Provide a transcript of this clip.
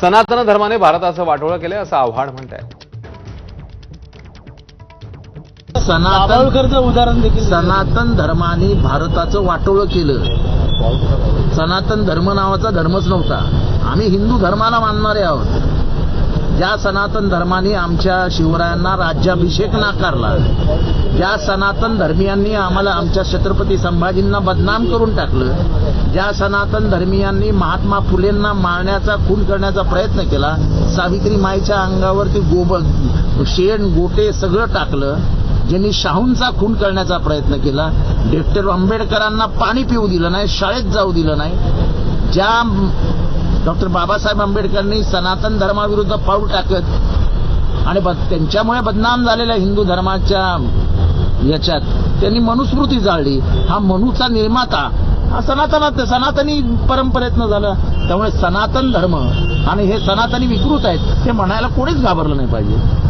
सनातन धर्माने भारताचं वाटोळं केलंय असं आव्हाड म्हणत आहे सनातन उदाहरण देखील सनातन धर्माने भारताचं वाटोळं केलं. सनातन धर्म नावाचा धर्मच नव्हता. आम्ही हिंदू धर्माला मानणारे आहोत. ज्या सनातन धर्माने आमच्या शिवरायांना राज्याभिषेक नाकारला ज्या सनातन धर्मियांनी आम्हाला आमच्या छत्रपती संभाजींना बदनाम करून टाकलं ज्या सनातन धर्मियांनी महात्मा फुलेंना मारण्याचा खून करण्याचा प्रयत्न केला सावित्री माईच्या अंगावरती गोब शेण गोटे सगळं टाकलं ज्यांनी शाहूंचा खून करण्याचा प्रयत्न केला डॉक्टर आंबेडकरांना पाणी पिऊ दिलं नाही शाळेत जाऊ दिलं नाही ज्या डॉक्टर बाबासाहेब आंबेडकरांनी सनातन धर्माविरुद्ध पाऊल टाकत आणि त्यांच्यामुळे बदनाम झालेल्या हिंदू धर्माच्या याच्यात त्यांनी मनुस्मृती जाळली. हा मनूचा निर्माता हा सनातनात सनातनी परंपरेतनं झालं. त्यामुळे सनातन धर्म आणि हे सनातनी विकृत आहेत हे म्हणायला कोणीच घाबरलं नाही पाहिजे.